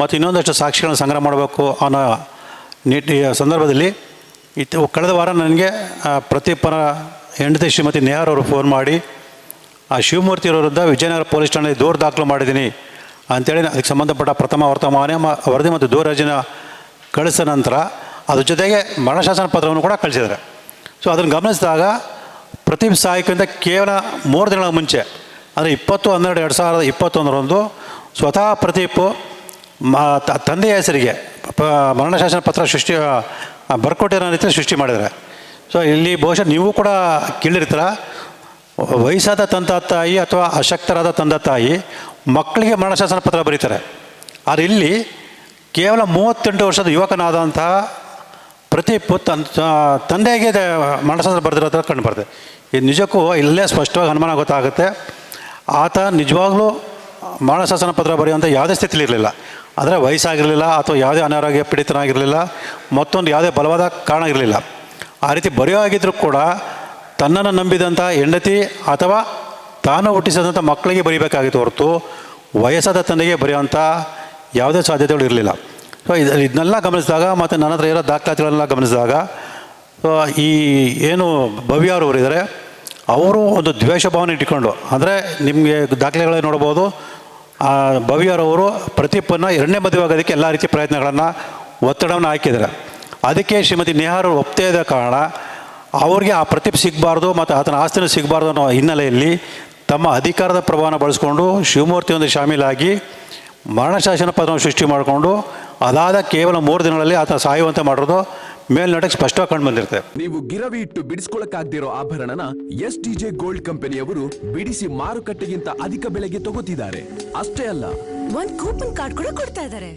ಮತ್ತು ಇನ್ನೊಂದಷ್ಟು ಸಾಕ್ಷಿಗಳನ್ನು ಸಂಗ್ರಹ ಮಾಡಬೇಕು ಅನ್ನೋ ನಿಟ್ಟಿ ಸಂದರ್ಭದಲ್ಲಿ ಇತ್ತು. ಕಳೆದ ವಾರ ನನಗೆ ಪ್ರತಿಪರ ಹೆಂಡತಿ ಶ್ರೀಮತಿ ನೇಹಾರ್ ಅವರು ಫೋನ್ ಮಾಡಿ, ಆ ಶಿವಮೂರ್ತಿ ವಿರುದ್ಧ ವಿಜಯನಗರ ಪೊಲೀಸ್ ಠಾಣೆಯಲ್ಲಿ ದೂರು ದಾಖಲು ಮಾಡಿದ್ದೀನಿ ಅಂತೇಳಿ ಅದಕ್ಕೆ ಸಂಬಂಧಪಟ್ಟ ಪ್ರಥಮ ವರ್ತಮಾನ ವರದಿ ಮತ್ತು ದೂರ ಕಳಿಸಿದ ನಂತರ ಅದ್ರ ಜೊತೆಗೆ ಮರಣಶಾಸನ ಪತ್ರವನ್ನು ಕೂಡ ಕಳಿಸಿದ್ದಾರೆ. ಸೊ ಅದನ್ನು ಗಮನಿಸಿದಾಗ ಪ್ರತಿ ಸಹಾಯಕ್ಕಿಂತ ಕೇವಲ ಮೂರು ದಿನಗಳ ಮುಂಚೆ, ಅಂದರೆ ಇಪ್ಪತ್ತು, ಹನ್ನೆರಡು, ಎರಡು ಸಾವಿರದ ಇಪ್ಪತ್ತೊಂದರಂದು ಸ್ವತಃ ಪ್ರದೀಪ್ ಮ, ತ- ತಂದೆಯ ಹೆಸರಿಗೆ, ಪ, ಮರಣಶಾಸನ ಪತ್ರ ಸೃಷ್ಟಿ ಬರ್ಕೊಟ್ಟಿರೋ ರೀತಿ ಸೃಷ್ಟಿ ಮಾಡಿದ್ದಾರೆ. ಸೊ ಇಲ್ಲಿ ಬಹುಶಃ ನೀವು ಕೂಡ ಕೇಳಿರ್ತೀರ, ವಯಸ್ಸಾದ ತಂದೆ ತಾಯಿ ಅಥವಾ ಅಶಕ್ತರಾದ ತಂದೆ ತಾಯಿ ಮಕ್ಕಳಿಗೆ ಮರಣಶಾಸನ ಪತ್ರ ಬರೀತಾರೆ. ಆದರೆ ಇಲ್ಲಿ ಕೇವಲ ಮೂವತ್ತೆಂಟು ವರ್ಷದ ಯುವಕನಾದಂತಹ ಪ್ರತಿ ತನ್ ತ- ತಂದೆಗೆ ಮರಣಶಾಸನ ಬರೆದಿರೋ ಕಂಡು ಬರ್ತದೆ. ಇದು ನಿಜಕ್ಕೂ ಇಲ್ಲೇ ಸ್ಪಷ್ಟವಾಗಿ ಅನುಮಾನ ಗೊತ್ತಾಗುತ್ತೆ. ಆತ ನಿಜವಾಗ್ಲೂ ಮರಣಶಾಸನ ಪತ್ರ ಬರೆಯುವಂಥ ಯಾವುದೇ ಸ್ಥಿತಿಲಿ ಇರಲಿಲ್ಲ. ಅಂದರೆ ವಯಸ್ಸಾಗಿರಲಿಲ್ಲ ಅಥವಾ ಯಾವುದೇ ಅನಾರೋಗ್ಯ ಪೀಡಿತನಾಗಿರಲಿಲ್ಲ, ಮತ್ತೊಂದು ಯಾವುದೇ ಬಲವಾದ ಕಾರಣ ಇರಲಿಲ್ಲ. ಆ ರೀತಿ ಬರೆಯೋ ಆಗಿದ್ದರೂ ಕೂಡ ತನ್ನನ್ನು ನಂಬಿದಂಥ ಹೆಂಡತಿ ಅಥವಾ ತಾನು ಹುಟ್ಟಿಸಿದಂಥ ಮಕ್ಕಳಿಗೆ ಬರೀಬೇಕಾಗಿತ್ತು ಹೊರತು ವಯಸ್ಸಾದ ತಂದೆಗೆ ಬರೆಯುವಂಥ ಯಾವುದೇ ಸಾಧ್ಯತೆಗಳು ಇರಲಿಲ್ಲ. ಸೊ ಇದು ಇದನ್ನೆಲ್ಲ ಗಮನಿಸಿದಾಗ ಮತ್ತು ನನ್ನ ಹತ್ರ ಇರೋ ದಾಖಲಾತಿಗಳನ್ನೆಲ್ಲ ಗಮನಿಸಿದಾಗ ಈ ಏನು ಭವ್ಯ ಅವರು ಇದ್ದಾರೆ, ಅವರು ಒಂದು ದ್ವೇಷ ಭಾವನೆ ಇಟ್ಕೊಂಡು, ಅಂದರೆ ನಿಮಗೆ ದಾಖಲೆಗಳೇ ನೋಡ್ಬೋದು ಭವ್ಯರವರು ಪ್ರದೀಪನ್ನು ಎರಡನೇ ಮದುವೆ ಆಗೋದಕ್ಕೆ ಎಲ್ಲ ರೀತಿಯ ಪ್ರಯತ್ನಗಳನ್ನು ಒತ್ತಡವನ್ನು ಹಾಕಿದ್ದಾರೆ. ಅದಕ್ಕೆ ಶ್ರೀಮತಿ ನೆಹರು ಒಪ್ತೇ ಇದ್ದ ಕಾರಣ ಅವ್ರಿಗೆ ಆ ಪ್ರತಿಭೆ ಸಿಗಬಾರ್ದು ಮತ್ತು ಆತನ ಆಸ್ತಿನೂ ಸಿಗಬಾರ್ದು ಅನ್ನೋ ಹಿನ್ನೆಲೆಯಲ್ಲಿ ತಮ್ಮ ಅಧಿಕಾರದ ಪ್ರಭಾವನ ಬಳಸ್ಕೊಂಡು ಶಿವಮೂರ್ತಿಯೊಂದು ಶಾಮೀಲಾಗಿ ಮರಣಶಾಸನ ಪದವನ್ನು ಸೃಷ್ಟಿ ಮಾಡಿಕೊಂಡು ಅದಾದ ಕೇವಲ ಮೂರು ದಿನಗಳಲ್ಲಿ ಆತ ಸಾಯುವಂತೆ ಮಾಡಿರೋದು ಮೇಲ್ನೋಟಕ್ಕೆ ಸ್ಪಷ್ಟವಾಗಿ ಕಂಡು ಬಂದಿರುತ್ತೆ ನೀವು ಗಿರವಿ ಇಟ್ಟು ಬಿಡಿಸ್ಕೊಳಕ್ಕಾಗ್ದಿರೋ ಆಭರಣನ ಎಸ್ ಟಿ ಜೆ ಗೋಲ್ಡ್ ಕಂಪನಿಯವರು ಬಿಡಿಸಿ ಮಾರುಕಟ್ಟೆಗಿಂತ ಅಧಿಕ ಬೆಲೆಗೆ ತಗೋತಿದ್ದಾರೆ. ಅಷ್ಟೇ ಅಲ್ಲ. ಒಂದ್ ಕೂಪನ್ ಕಾರ್ಡ್ ಕೂಡ ಕೊಡ್ತಾ ಇದಾರೆ